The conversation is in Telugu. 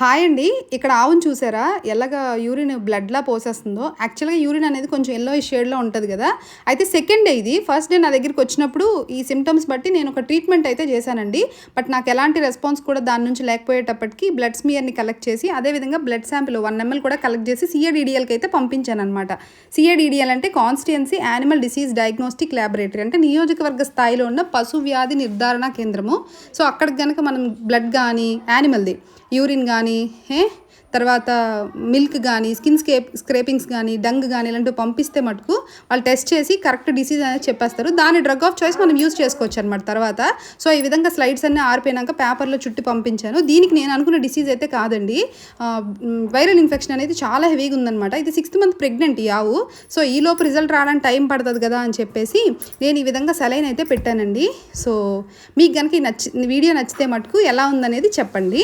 హాయ్ అండి. ఇక్కడ ఆవును చూసారా? ఎలాగ యూరిన్ బ్లడ్లా పోసేస్తుందో. యాక్చువల్గా యూరిన్ అనేది కొంచెం ఎల్లో షేడ్లో ఉంటుంది కదా. అయితే సెకండ్ డే ఇది. ఫస్ట్ డే నా దగ్గరికి వచ్చినప్పుడు ఈ సిమ్టమ్స్ బట్టి నేను ఒక ట్రీట్మెంట్ అయితే చేశానండి. బట్ నాకు ఎలాంటి రెస్పాన్స్ కూడా దాని నుంచి లేకపోయేటప్పటికి బ్లడ్ స్మియర్ని కలెక్ట్ చేసి అదేవిధంగా బ్లడ్ శాంపిల్ వన్ ఎంఎల్ కూడా కలెక్ట్ చేసి సిఏడిడిఎల్కి అయితే పంపించాను అనమాట సిఏడిడిఎల్ అంటే constituency animal disease diagnostic laboratory అంటే నియోజకవర్గ స్థాయిలో ఉన్న పశు వ్యాధి నిర్ధారణ కేంద్రము. సో అక్కడికి కనుక మనం బ్లడ్ కానీ యానిమల్ది యూరిన్ కానీ ఏ తర్వాత మిల్క్ కానీ స్కిన్ స్కేప్ స్క్రేపింగ్స్ కానీ డంగ్ కానీ ఇలాంటివి పంపిస్తే మటుకు వాళ్ళు టెస్ట్ చేసి కరెక్ట్ డిసీజ్ అనేది చెప్పేస్తారు. దాని డ్రగ్ ఆఫ్ చాయిస్ మనం యూజ్ చేసుకోవచ్చు అనమాట తర్వాత. సో ఈ విధంగా స్లైడ్స్ అన్నీ ఆరిపోయినాక పేపర్లో చుట్టి పంపించాను. దీనికి నేను అనుకున్న డిసీజ్ అయితే కాదండి. వైరల్ ఇన్ఫెక్షన్ అనేది చాలా హెవీగా ఉందన్నమాట. ఇది సిక్స్త్ మంత్ ప్రెగ్నెంట్ యావు. సో ఈ లోపు రిజల్ట్ రావడానికి టైం పడుతుంది కదా అని చెప్పేసి నేను ఈ విధంగా సెలైన్ అయితే పెట్టానండి. సో మీకు కనుక నచ్చి వీడియో నచ్చితే మటుకు ఎలా ఉందనేది చెప్పండి.